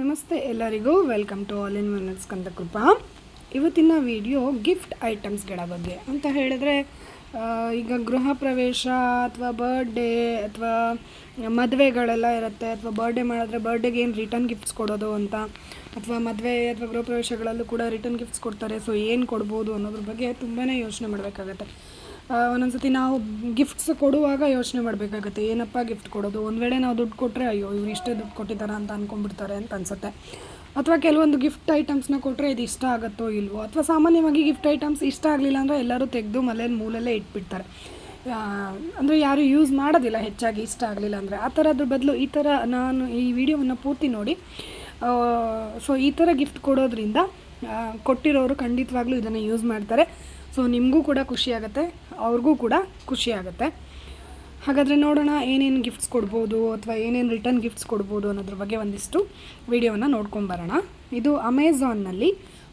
ನಮಸ್ತೆ ಎಲ್ಲರಿಗೂ. Welcome to all in one Skandakrupa ಇವತ್ತಿನ ವಿಡಿಯೋ ಗಿಫ್ಟ್ ಐಟಮ್ಸ್ಗಳ ಬಗ್ಗೆ. ಅಂತ ಹೇಳಿದ್ರೆ ಈಗ ಗೃಹ ಪ್ರವೇಶ ಅಥವಾ ಬರ್ಡೇ ಅಥವಾ ಮದುವೆಗಳೆಲ್ಲ ಇರುತ್ತೆ. ಅಥವಾ ಬರ್ಡೇ ಮಾಡಿದ್ರೆ ಬರ್ಡೇಗೆ ಏನು ರಿಟರ್ನ್ ಗಿಫ್ಟ್ಸ್ ಕೊಡೋದು ಅಂತ. ಅಥವಾ ಮದುವೆ ಅಥವಾ ಗೃಹ ಪ್ರವೇಶಗಳಲ್ಲೂ ಕೂಡ ರಿಟರ್ನ್ ಗಿಫ್ಟ್ಸ್ ಕೊಡ್ತಾರೆ. ಸೊ ಏನು ಕೊಡ್ಬೋದು ಅನ್ನೋದ್ರ ಬಗ್ಗೆ ತುಂಬಾ ಯೋಚನೆ ಮಾಡಬೇಕಾಗತ್ತೆ. ಒಂದೊಂದು ಸತಿ ನಾವು ಗಿಫ್ಟ್ಸ್ ಕೊಡುವಾಗ ಯೋಚನೆ ಮಾಡಬೇಕಾಗುತ್ತೆ. ಏನಪ್ಪ ಗಿಫ್ಟ್ ಕೊಡೋದು? ಒಂದು ವೇಳೆ ನಾವು ದುಡ್ಡು ಕೊಟ್ಟರೆ ಅಯ್ಯೋ, ಇವ್ರು ಇಷ್ಟೇ ದುಡ್ಡು ಕೊಟ್ಟಿದ್ದಾರೆ ಅಂತ ಅಂದ್ಕೊಂಡ್ಬಿಡ್ತಾರೆ ಅಂತ ಅನ್ಸುತ್ತೆ. ಅಥವಾ ಕೆಲವೊಂದು ಗಿಫ್ಟ್ ಐಟಮ್ಸ್ನ ಕೊಟ್ಟರೆ ಇದು ಇಷ್ಟ ಆಗುತ್ತೋ ಇಲ್ವೋ? ಅಥವಾ ಸಾಮಾನ್ಯವಾಗಿ ಗಿಫ್ಟ್ ಐಟಮ್ಸ್ ಇಷ್ಟ ಆಗಲಿಲ್ಲ ಅಂದರೆ ಎಲ್ಲರೂ ತೆಗೆದು ಮನೇಲಿ ಮೂಲಲ್ಲೇ ಇಟ್ಬಿಡ್ತಾರೆ. ಅಂದರೆ ಯಾರು ಯೂಸ್ ಮಾಡೋದಿಲ್ಲ ಹೆಚ್ಚಾಗಿ ಇಷ್ಟ ಆಗಲಿಲ್ಲ ಅಂದರೆ. ಆ ಥರದ್ರ ಬದಲು ಈ ಥರ ನಾನು ಈ ವಿಡಿಯೋವನ್ನು ಪೂರ್ತಿ ನೋಡಿ. ಸೊ ಈ ಥರ ಗಿಫ್ಟ್ ಕೊಡೋದ್ರಿಂದ ಕೊಟ್ಟಿರೋರು ಖಂಡಿತವಾಗ್ಲೂ ಇದನ್ನು ಯೂಸ್ ಮಾಡ್ತಾರೆ. ಸೊ ನಿಮಗೂ ಕೂಡ ಖುಷಿಯಾಗುತ್ತೆ ಅವ್ರಿಗೂ ಕೂಡ ಖುಷಿಯಾಗುತ್ತೆ ಹಾಗಾದರೆ ನೋಡೋಣ ಏನೇನು ಗಿಫ್ಟ್ಸ್ ಕೊಡ್ಬೋದು ಅಥವಾ ಏನೇನು ರಿಟರ್ನ್ ಗಿಫ್ಟ್ಸ್ ಕೊಡ್ಬೋದು ಅನ್ನೋದ್ರ ಬಗ್ಗೆ ಒಂದಿಷ್ಟು ವಿಡಿಯೋವನ್ನು ನೋಡ್ಕೊಂಬರೋಣ ಇದು ಅಮೆಝಾನ್ನಲ್ಲಿ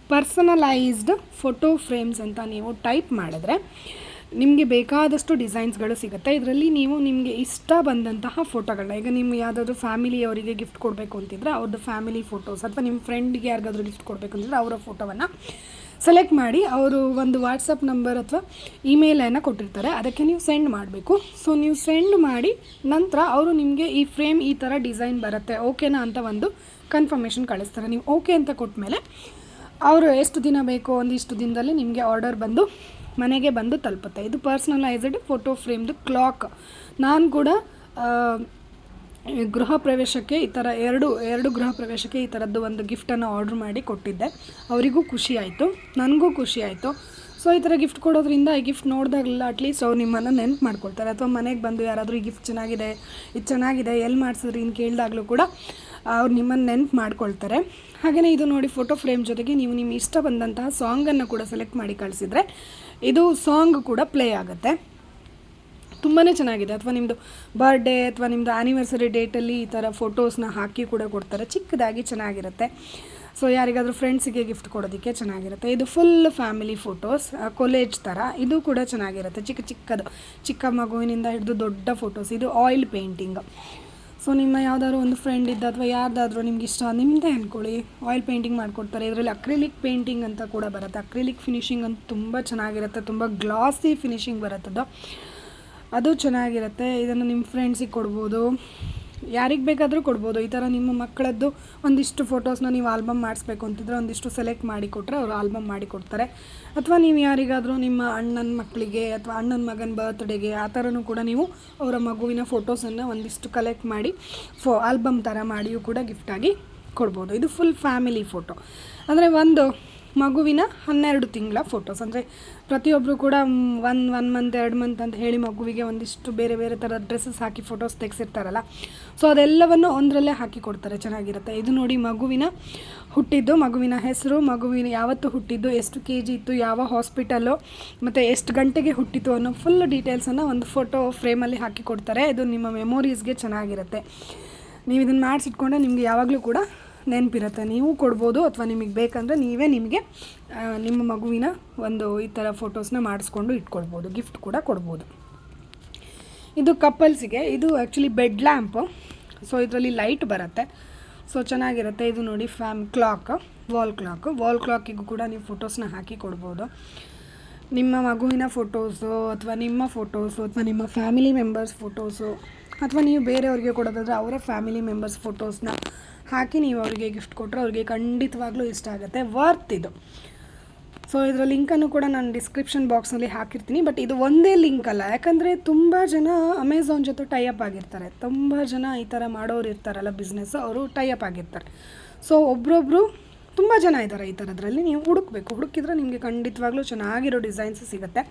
ಪರ್ಸನಲೈಸ್ಡ್ ಫೋಟೋ ಫ್ರೇಮ್ಸ್ ಅಂತ ನೀವು ಟೈಪ್ ಮಾಡಿದ್ರೆ ನಿಮಗೆ ಬೇಕಾದಷ್ಟು ಡಿಸೈನ್ಸ್ಗಳು ಸಿಗುತ್ತೆ. ಇದರಲ್ಲಿ ನೀವು ನಿಮಗೆ ಇಷ್ಟ ಬಂದಂತಹ ಫೋಟೋಗಳನ್ನ ಈಗ ನಿಮ್ಮ ಯಾವುದಾದ್ರೂ ಫ್ಯಾಮಿಲಿಯವರಿಗೆ ಗಿಫ್ಟ್ ಕೊಡಬೇಕು ಅಂತಿದ್ರೆ ಅವ್ರದ್ದು ಫ್ಯಾಮಿಲಿ ಫೋಟೋಸ್ ಅಥವಾ ನಿಮ್ಮ ಫ್ರೆಂಡ್ಗೆ ಯಾರಿಗಾದ್ರೂ ಗಿಫ್ಟ್ ಕೊಡಬೇಕು ಅಂತಿದ್ರೆ ಅವರ ಫೋಟೋವನ್ನು ಸೆಲೆಕ್ಟ್ ಮಾಡಿ ಅವರು ಒಂದು ವಾಟ್ಸಪ್ ನಂಬರ್ ಅಥವಾ ಇಮೇಲನ್ನು ಕೊಟ್ಟಿರ್ತಾರೆ. ಅದಕ್ಕೆ ನೀವು ಸೆಂಡ್ ಮಾಡಬೇಕು. ಸೊ ನೀವು ಸೆಂಡ್ ಮಾಡಿ ನಂತರ ಅವರು ನಿಮಗೆ ಈ ಫ್ರೇಮ್ ಈ ಥರ ಡಿಸೈನ್ ಬರುತ್ತೆ. ಓಕೆನಾ ಅಂತ ಒಂದು ಕನ್ಫರ್ಮೇಷನ್ ಕಳಿಸ್ತಾರೆ. ನೀವು ಓಕೆ ಅಂತ ಕೊಟ್ಟಮೇಲೆ ಅವರು ಎಷ್ಟು ದಿನ ಬೇಕೋ ಒಂದಿಷ್ಟು ದಿನದಲ್ಲಿ ನಿಮಗೆ ಆರ್ಡರ್ ಬಂದು ಮನೆಗೆ ಬಂದು ತಲುಪುತ್ತೆ. ಇದು ಪರ್ಸ್ನಲೈಸ್ಡ್ ಫೋಟೋ ಫ್ರೇಮ್ದು ಕ್ಲಾಕ್ ನಾನು ಕೂಡ ಗೃಹ ಪ್ರವೇಶಕ್ಕೆ ಈ ಥರ ಎರಡು ಎರಡು ಗೃಹ ಪ್ರವೇಶಕ್ಕೆ ಈ ಥರದ್ದು ಒಂದು ಗಿಫ್ಟನ್ನು ಆರ್ಡ್ರ್ ಮಾಡಿ ಕೊಟ್ಟಿದ್ದೆ. ಅವರಿಗೂ ಖುಷಿ ಆಯಿತು, ನನಗೂ ಖುಷಿ ಆಯಿತು. ಸೊ, ಈ ಥರ ಗಿಫ್ಟ್ ಕೊಡೋದ್ರಿಂದ ಈ ಗಿಫ್ಟ್ ನೋಡಿದಾಗಲಿಲ್ಲ ಅಟ್ಲೀಸ್ಟ್ ಅವ್ರು ನಿಮ್ಮನ್ನು ನೆನ್ಪು ಮಾಡ್ಕೊಳ್ತಾರೆ. ಅಥವಾ ಮನೆಗೆ ಬಂದು ಯಾರಾದರೂ ಈ ಗಿಫ್ಟ್ ಚೆನ್ನಾಗಿದೆ, ಇದು ಚೆನ್ನಾಗಿದೆ, ಎಲ್ಲಿ ಮಾಡಿಸಿದ್ರಿ ಇನ್ನು ಕೇಳಿದಾಗಲೂ ಕೂಡ ಅವ್ರು ನಿಮ್ಮನ್ನು ನೆನ್ಪು ಮಾಡ್ಕೊಳ್ತಾರೆ. ಹಾಗೆಯೇ ಇದು ನೋಡಿ ಫೋಟೋ ಫ್ರೇಮ್ ಜೊತೆಗೆ ನೀವು ನಿಮ್ಮ ಇಷ್ಟ ಬಂದಂತಹ ಸಾಂಗನ್ನು ಕೂಡ ಸೆಲೆಕ್ಟ್ ಮಾಡಿ ಕಳಿಸಿದ್ರೆ ಇದು ಸಾಂಗ್ ಕೂಡ ಪ್ಲೇ ಆಗುತ್ತೆ. ತುಂಬಾ ಚೆನ್ನಾಗಿದೆ. ಅಥವಾ ನಿಮ್ಮದು ಬರ್ಡೇ ಅಥವಾ ನಿಮ್ಮದು ಆ್ಯನಿವರ್ಸರಿ ಡೇಟಲ್ಲಿ ಈ ಥರ ಫೋಟೋಸ್ನ ಹಾಕಿ ಕೂಡ ಕೊಡ್ತಾರೆ. ಚಿಕ್ಕದಾಗಿ ಚೆನ್ನಾಗಿರುತ್ತೆ. ಸೊ ಯಾರಿಗಾದರೂ ಫ್ರೆಂಡ್ಸಿಗೆ ಗಿಫ್ಟ್ ಕೊಡೋದಕ್ಕೆ ಚೆನ್ನಾಗಿರುತ್ತೆ. ಇದು ಫುಲ್ ಫ್ಯಾಮಿಲಿ ಫೋಟೋಸ್ ಕೊಲೇಜ್ ಥರ ಇದು ಕೂಡ ಚೆನ್ನಾಗಿರುತ್ತೆ. ಚಿಕ್ಕ ಚಿಕ್ಕದು. ಚಿಕ್ಕ ಮಗುವಿನಿಂದ ಹಿಡಿದು ದೊಡ್ಡ ಫೋಟೋಸ್ ಇದು ಆಯಿಲ್ ಪೇಂಟಿಂಗ್ ಸೊ ನಿಮ್ಮ ಯಾವುದಾದ್ರು ಒಂದು ಫ್ರೆಂಡ್ ಇದ್ದ ಅಥವಾ ಯಾರ್ದಾದ್ರೂ ನಿಮ್ಗೆ ಇಷ್ಟ ನಿಮ್ಮದೇ ಅಂದ್ಕೊಳ್ಳಿ ಆಯಿಲ್ ಪೇಂಟಿಂಗ್ ಮಾಡಿಕೊಡ್ತಾರೆ. ಇದರಲ್ಲಿ ಅಕ್ರಿಲಿಕ್ ಪೇಂಟಿಂಗ್ ಅಂತ ಕೂಡ ಬರುತ್ತೆ. ಅಕ್ರಿಲಿಕ್ ಫಿನಿಶಿಂಗ್ ಅಂತ ತುಂಬ ಚೆನ್ನಾಗಿರುತ್ತೆ. ತುಂಬ ಗ್ಲಾಸಿ ಫಿನಿಶಿಂಗ್ ಬರುತ್ತದು. ಅದು ಚೆನ್ನಾಗಿರುತ್ತೆ, ಇದನ್ನು ನಿಮ್ಮ ಫ್ರೆಂಡ್ಸಿಗೆ ಕೊಡ್ಬೋದು. ಯಾರಿಗೆ ಬೇಕಾದರೂ ಕೊಡ್ಬೋದು. ಈ ಥರ ನಿಮ್ಮ ಮಕ್ಕಳದ್ದು ಒಂದಿಷ್ಟು ಫೋಟೋಸ್ನ ನೀವು ಆಲ್ಬಮ್ ಮಾಡಿಸ್ಬೇಕು ಅಂತಿದ್ರೆ ಒಂದಿಷ್ಟು ಸೆಲೆಕ್ಟ್ ಮಾಡಿ ಕೊಟ್ಟರೆ ಅವರು ಆಲ್ಬಮ್ ಮಾಡಿ ಕೊಡ್ತಾರೆ. ಅಥವಾ ನೀವು ಯಾರಿಗಾದರೂ ನಿಮ್ಮ ಅಣ್ಣನ ಮಕ್ಕಳಿಗೆ ಅಥವಾ ಅಣ್ಣನ ಮಗನ ಬರ್ತ್ಡೇಗೆ ಆ ಥರನೂ ಕೂಡ ನೀವು ಅವರ ಮಗುವಿನ ಫೋಟೋಸನ್ನು ಒಂದಿಷ್ಟು ಕಲೆಕ್ಟ್ ಮಾಡಿ, ಫೋ ಆಲ್ಬಮ್ ಥರ ಮಾಡಿಯೂ ಕೂಡ ಗಿಫ್ಟಾಗಿ ಕೊಡ್ಬೋದು. ಇದು ಫುಲ್ ಫ್ಯಾಮಿಲಿ ಫೋಟೋ ಅಂದರೆ ಒಂದು ಮಗುವಿನ ಹನ್ನೆರಡು ತಿಂಗಳ ಫೋಟೋಸ್ ಅಂದರೆ ಪ್ರತಿಯೊಬ್ಬರು ಕೂಡ ಒನ್ ಒನ್ ಮಂತ್ ಎರಡು ಮಂತ್ ಅಂತ ಹೇಳಿ ಮಗುವಿಗೆ ಒಂದಿಷ್ಟು ಬೇರೆ ಬೇರೆ ಥರ ಡ್ರೆಸ್ಸಸ್ ಹಾಕಿ ಫೋಟೋಸ್ ತೆಗೆಸಿರ್ತಾರಲ್ಲ. ಸೊ ಅದೆಲ್ಲವನ್ನು ಒಂದರಲ್ಲೇ ಹಾಕಿ ಕೊಡ್ತಾರೆ. ಚೆನ್ನಾಗಿರುತ್ತೆ. ಇದು ನೋಡಿ ಮಗುವಿನ ಹುಟ್ಟಿದ್ದು, ಮಗುವಿನ ಹೆಸರು, ಮಗುವಿನ ಯಾವತ್ತು ಹುಟ್ಟಿದ್ದು, ಎಷ್ಟು ಕೆ ಜಿ ಇತ್ತು, ಯಾವ ಹಾಸ್ಪಿಟಲು ಮತ್ತು ಎಷ್ಟು ಗಂಟೆಗೆ ಹುಟ್ಟಿತು ಅನ್ನೋ ಫುಲ್ ಡೀಟೇಲ್ಸನ್ನು ಒಂದು ಫೋಟೋ ಫ್ರೇಮಲ್ಲಿ ಹಾಕಿ ಕೊಡ್ತಾರೆ. ಇದು ನಿಮ್ಮ ಮೆಮೊರೀಸ್ಗೆ ಚೆನ್ನಾಗಿರುತ್ತೆ. ನೀವು ಇದನ್ನು ಮಾಡಿಸಿಟ್ಕೊಂಡ್ರೆ ನಿಮಗೆ ಯಾವಾಗಲೂ ಕೂಡ ನೆನಪಿರುತ್ತೆ. ನೀವು ಕೊಡ್ಬೋದು ಅಥವಾ ನಿಮಗೆ ಬೇಕಂದರೆ ನೀವೇ ನಿಮಗೆ ನಿಮ್ಮ ಮಗುವಿನ ಒಂದು ಈ ಥರ ಫೋಟೋಸ್ನ ಮಾಡಿಸ್ಕೊಂಡು ಇಟ್ಕೊಳ್ಬೋದು. ಗಿಫ್ಟ್ ಕೂಡ ಕೊಡ್ಬೋದು. ಇದು ಕಪಲ್ಸಿಗೆ ಇದು ಆ್ಯಕ್ಚುಲಿ ಬೆಡ್ ಲ್ಯಾಂಪು ಸೊ ಇದರಲ್ಲಿ ಲೈಟ್ ಬರುತ್ತೆ. ಸೊ ಚೆನ್ನಾಗಿರುತ್ತೆ. ಇದು ನೋಡಿ ಫ್ಯಾಮ್ ಕ್ಲಾಕ್ ವಾಲ್ ಕ್ಲಾಕ್ ವಾಲ್ ಕ್ಲಾಕಿಗೂ ಕೂಡ ನೀವು ಫೋಟೋಸ್ನ ಹಾಕಿ ಕೊಡ್ಬೋದು. ನಿಮ್ಮ ಮಗುವಿನ ಫೋಟೋಸು ಅಥವಾ ನಿಮ್ಮ ಫೋಟೋಸು ಅಥವಾ ನಿಮ್ಮ ಫ್ಯಾಮಿಲಿ ಮೆಂಬರ್ಸ್ ಫೋಟೋಸು ಅಥವಾ ನೀವು ಬೇರೆಯವ್ರಿಗೆ ಕೊಡೋದಾದ್ರೆ ಅವರ ಫ್ಯಾಮಿಲಿ ಮೆಂಬರ್ಸ್ ಫೋಟೋಸ್ನ ಹಾಕಿ ನೀವು ಅವರಿಗೆ ಗಿಫ್ಟ್ ಕೊಟ್ಟರೆ ಅವರಿಗೆ ಖಂಡಿತವಾಗ್ಲೂ ಇಷ್ಟ ಆಗುತ್ತೆ. ವರ್ತ್ ಇದು. ಸೊ ಇದರ ಲಿಂಕನ್ನು ಕೂಡ ನಾನು ಡಿಸ್ಕ್ರಿಪ್ಷನ್ ಬಾಕ್ಸ್ನಲ್ಲಿ ಹಾಕಿರ್ತೀನಿ. ಬಟ್ ಇದು ಒಂದೇ ಲಿಂಕ್ ಅಲ್ಲ. ಯಾಕಂದರೆ ತುಂಬ ಜನ ಅಮೆಝಾನ್ ಜೊತೆ ಟೈಅಪ್ ಆಗಿರ್ತಾರೆ. ತುಂಬ ಜನ ಈ ಥರ ಮಾಡೋರು ಇರ್ತಾರಲ್ಲ ಬಿಸ್ನೆಸ್ ಅವರು ಟೈಅಪ್ ಆಗಿರ್ತಾರೆ. ಸೊ ಒಬ್ರೊಬ್ಬರು ತುಂಬ ಜನ ಇದ್ದಾರೆ ಈ ಥರದ್ರಲ್ಲಿ ನೀವು ಹುಡುಕ್ಬೇಕು. ಹುಡುಕಿದ್ರೆ ನಿಮಗೆ ಖಂಡಿತವಾಗ್ಲೂ ಚೆನ್ನಾಗಿರೋ ಡಿಸೈನ್ಸ್ ಸಿಗುತ್ತೆ.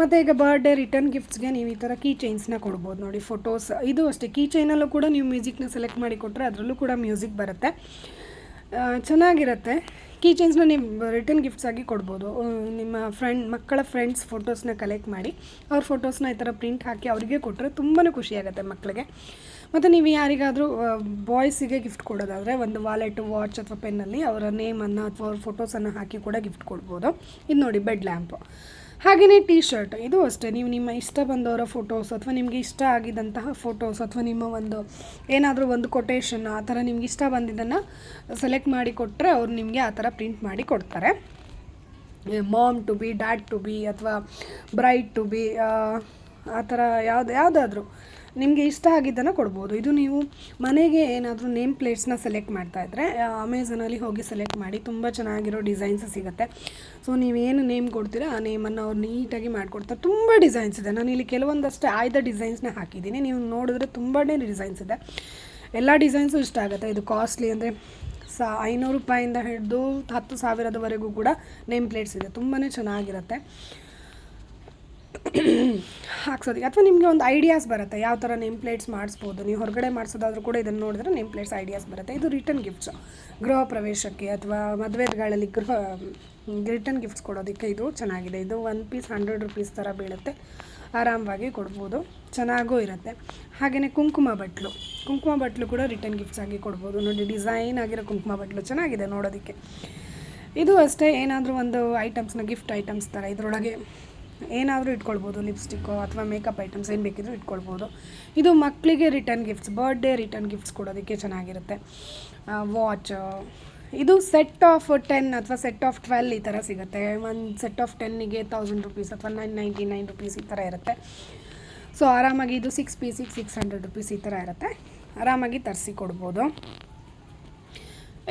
ಮತ್ತು ಈಗ ಬರ್ಡೇ ರಿಟರ್ನ್ ಗಿಫ್ಟ್ಸ್ಗೆ ನೀವು ಈ ಥರ ಕೀ ಚೈನ್ಸ್ನ ಕೊಡ್ಬೋದು. ನೋಡಿ ಫೋಟೋಸ್ ಇದು ಅಷ್ಟೇ. ಕೀ ಚೈನಲ್ಲೂ ಕೂಡ ನೀವು ಮ್ಯೂಸಿಕ್ನ ಸೆಲೆಕ್ಟ್ ಮಾಡಿ ಕೊಟ್ಟರೆ ಅದರಲ್ಲೂ ಕೂಡ ಮ್ಯೂಸಿಕ್ ಬರುತ್ತೆ. ಚೆನ್ನಾಗಿರುತ್ತೆ. ಕೀ ಚೈನ್ಸ್ನ ನೀವು ರಿಟರ್ನ್ ಗಿಫ್ಟ್ಸ್ ಆಗಿ ಕೊಡ್ಬೋದು. ನಿಮ್ಮ ಫ್ರೆಂಡ್ ಮಕ್ಕಳ ಫ್ರೆಂಡ್ಸ್ ಫೋಟೋಸ್ನ ಕಲೆಕ್ಟ್ ಮಾಡಿ, ಅವ್ರ ಫೋಟೋಸ್ನ ಈ ಥರ ಪ್ರಿಂಟ್ ಹಾಕಿ ಅವರಿಗೆ ಕೊಟ್ಟರೆ ತುಂಬಾ ಖುಷಿಯಾಗುತ್ತೆ ಮಕ್ಕಳಿಗೆ. ಮತ್ತು ನೀವು ಯಾರಿಗಾದರೂ ಬಾಯ್ಸಿಗೆ ಗಿಫ್ಟ್ ಕೊಡೋದಾದರೆ ಒಂದು ವಾಲೆಟ್ ವಾಚ್ ಅಥವಾ ಪೆನ್ನಲ್ಲಿ ಅವರ ನೇಮನ್ನು ಅಥವಾ ಅವ್ರ ಫೋಟೋಸನ್ನು ಹಾಕಿ ಕೂಡ ಗಿಫ್ಟ್ ಕೊಡ್ಬೋದು. ಇದು ನೋಡಿ ಬೆಡ್ ಲ್ಯಾಂಪ್ ಹಾಗೆಯೇ ಟಿ ಶರ್ಟ್ ಇದು ಅಷ್ಟೇ. ನೀವು ನಿಮ್ಮ ಇಷ್ಟ ಬಂದವರ ಫೋಟೋಸ್ ಅಥವಾ ನಿಮಗೆ ಇಷ್ಟ ಆಗಿದ್ದಂತಹ ಫೋಟೋಸ್ ಅಥವಾ ನಿಮ್ಮ ಒಂದು ಏನಾದರೂ ಒಂದು ಕೊಟೇಶನ್ ಆ ಥರ ನಿಮ್ಗೆ ಇಷ್ಟ ಬಂದಿದ್ದನ್ನು ಸೆಲೆಕ್ಟ್ ಮಾಡಿ ಕೊಟ್ಟರೆ ಅವ್ರು ನಿಮಗೆ ಆ ಥರ ಪ್ರಿಂಟ್ ಮಾಡಿ ಕೊಡ್ತಾರೆ. Mom to be dad to be ಅಥವಾ ಬ್ರೈಟ್ ಟು ಬಿ ಆ ಥರ ಯಾವ್ದು ಯಾವುದಾದ್ರೂ. ನಿಮಗೆ ಇಷ್ಟ ಆಗಿದ್ದನ್ನು ಕೊಡ್ಬೋದು. ಇದು ನೀವು ಮನೆಗೆ ಏನಾದರೂ ನೇಮ್ ಪ್ಲೇಟ್ಸ್ನ ಸೆಲೆಕ್ಟ್ ಮಾಡ್ತಾ ಇದ್ದರೆ ಅಮೆಝಾನಲ್ಲಿ ಹೋಗಿ ಸೆಲೆಕ್ಟ್ ಮಾಡಿ ತುಂಬ ಚೆನ್ನಾಗಿರೋ ಡಿಸೈನ್ಸ್ ಸಿಗುತ್ತೆ. ಸೊ ನೀವೇನು ನೇಮ್ ಕೊಡ್ತೀರಾ, ಆ ನೇಮನ್ನು ಅವ್ರು ನೀಟಾಗಿ ಮಾಡಿಕೊಡ್ತಾರೆ. ತುಂಬ ಡಿಸೈನ್ಸ್ ಇದೆ. ನಾನು ಇಲ್ಲಿ ಕೆಲವೊಂದಷ್ಟೇ ಆಯ್ದ ಡಿಸೈನ್ಸ್ನ ಹಾಕಿದ್ದೀನಿ. ನೀವು ನೋಡಿದ್ರೆ ತುಂಬಾ ಡಿಸೈನ್ಸ್ ಇದೆ. ಎಲ್ಲ ಡಿಸೈನ್ಸು ಇಷ್ಟ ಆಗುತ್ತೆ. ಇದು ಕಾಸ್ಟ್ಲಿ ಅಂದರೆ ಸಾ, ಐನೂರು ರೂಪಾಯಿಂದ ಹಿಡಿದು ಹತ್ತು ಸಾವಿರದವರೆಗೂ ಕೂಡ ನೇಮ್ ಪ್ಲೇಟ್ಸ್ ಇದೆ. ತುಂಬಾ ಚೆನ್ನಾಗಿರುತ್ತೆ. ಹಾಕ್ಸೋದಕ್ಕೆ ಅಥವಾ ನಿಮಗೆ ಒಂದು ಐಡಿಯಾಸ್ ಬರುತ್ತೆ. ಯಾವ ಥರ ನೇಮ್ ಪ್ಲೇಟ್ಸ್ ಮಾಡಿಸ್ಬೋದು. ನೀವು ಹೊರಗಡೆ ಮಾಡಿಸೋದಾದ್ರೂ ಕೂಡ ಇದನ್ನು ನೋಡಿದ್ರೆ ನೇಮ್ ಪ್ಲೇಟ್ಸ್ ಐಡಿಯಾಸ್ ಬರುತ್ತೆ. ಇದು ರಿಟರ್ನ್ ಗಿಫ್ಟ್ಸು ಗೃಹ ಪ್ರವೇಶಕ್ಕೆ ಅಥವಾ ಮದುವೆಗಳಲ್ಲಿ ಗೃಹ ರಿಟರ್ನ್ ಗಿಫ್ಟ್ಸ್ ಕೊಡೋದಕ್ಕೆ ಇದು ಚೆನ್ನಾಗಿದೆ. ಇದು ಒನ್ ಪೀಸ್ ಹಂಡ್ರೆಡ್ ರುಪೀಸ್ ಥರ ಬೀಳುತ್ತೆ. ಆರಾಮವಾಗಿ ಕೊಡ್ಬೋದು. ಚೆನ್ನಾಗೂ ಇರುತ್ತೆ. ಹಾಗೆಯೇ ಕುಂಕುಮ ಬಟ್ಲು. ಕುಂಕುಮ ಬಟ್ಲು ಕೂಡ ರಿಟರ್ನ್ ಗಿಫ್ಟ್ಸ್ ಆಗಿ ಕೊಡ್ಬೋದು. ನೋಡಿ ಡಿಸೈನ್ ಆಗಿರೋ ಕುಂಕುಮ ಬಟ್ಲು ಚೆನ್ನಾಗಿದೆ ನೋಡೋದಕ್ಕೆ. ಇದು ಅಷ್ಟೇ, ಏನಾದರೂ ಒಂದು ಐಟಮ್ಸ್ನ ಗಿಫ್ಟ್ ಐಟಮ್ಸ್ ಥರ ಇದರೊಳಗೆ ಏನಾದರೂ ಇಟ್ಕೊಳ್ಬೋದು ಲಿಪ್ಸ್ಟಿಕ್ಕು ಅಥವಾ ಮೇಕಪ್ ಐಟಮ್ಸ್ ಏನು ಬೇಕಿದ್ರೂ ಇಟ್ಕೊಳ್ಬೋದು. ಇದು ಮಕ್ಕಳಿಗೆ return gifts birthday return gifts ಕೊಡೋದಕ್ಕೆ ಚೆನ್ನಾಗಿರುತ್ತೆ. ವಾಚ್ ಇದು ಸೆಟ್ ಆಫ್ ಟೆನ್ ಅಥವಾ ಸೆಟ್ ಆಫ್ ಟ್ವೆಲ್ ಈ ಥರ ಸಿಗುತ್ತೆ. ಒಂದು ಸೆಟ್ ಆಫ್ ಟೆನ್ನಿಗೆ ತೌಸಂಡ್ ರುಪೀಸ್ ಅಥವಾ ನೈನ್ ನೈಂಟಿ ನೈನ್ ರುಪೀಸ್ ಈ ಥರ ಇರುತ್ತೆ. ಸೊ ಆರಾಮಾಗಿ ಇದು ಸಿಕ್ಸ್ ಪೀಸಿಗೆ ಸಿಕ್ಸ್ ಹಂಡ್ರೆಡ್ ರುಪೀಸ್ ಈ ಥರ ಇರುತ್ತೆ. ಆರಾಮಾಗಿ ತರಿಸಿ ಕೊಡ್ಬೋದು.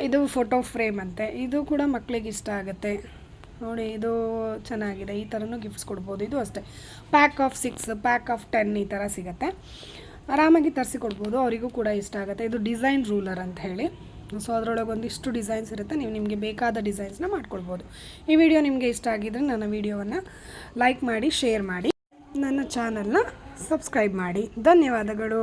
ಇದು ಫೋಟೋ ಫ್ರೇಮ್ ಅಂತೆ. ಇದು ಕೂಡ ಮಕ್ಕಳಿಗೆ ಇಷ್ಟ ಆಗುತ್ತೆ. ನೋಡಿ, ಇದು ಚೆನ್ನಾಗಿದೆ. ಈ ಥರನೂ ಗಿಫ್ಟ್ಸ್ ಕೊಡ್ಬೋದು. ಇದು ಅಷ್ಟೇ. Pack of six pack of ten ಈ ಥರ ಸಿಗುತ್ತೆ. ಆರಾಮಾಗಿ ತರಿಸಿ ಕೊಡ್ಬೋದು. ಅವರಿಗೂ ಕೂಡ ಇಷ್ಟ ಆಗುತ್ತೆ. ಇದು ಡಿಸೈನ್ ರೂಲರ್ ಅಂತ ಹೇಳಿ. ಸೊ ಅದರೊಳಗೆ ಒಂದಿಷ್ಟು ಡಿಸೈನ್ಸ್ ಇರುತ್ತೆ. ನೀವು ನಿಮಗೆ ಬೇಕಾದ ಡಿಸೈನ್ಸ್ನ ಮಾಡ್ಕೊಳ್ಬೋದು ಈ ವಿಡಿಯೋ ನಿಮಗೆ ಇಷ್ಟ ಆಗಿದ್ದರೆ ನನ್ನ ವಿಡಿಯೋವನ್ನು ಲೈಕ್ ಮಾಡಿ ಶೇರ್ ಮಾಡಿ. ನನ್ನ ಚಾನಲ್ನ ಸಬ್ಸ್ಕ್ರೈಬ್ ಮಾಡಿ. ಧನ್ಯವಾದಗಳು.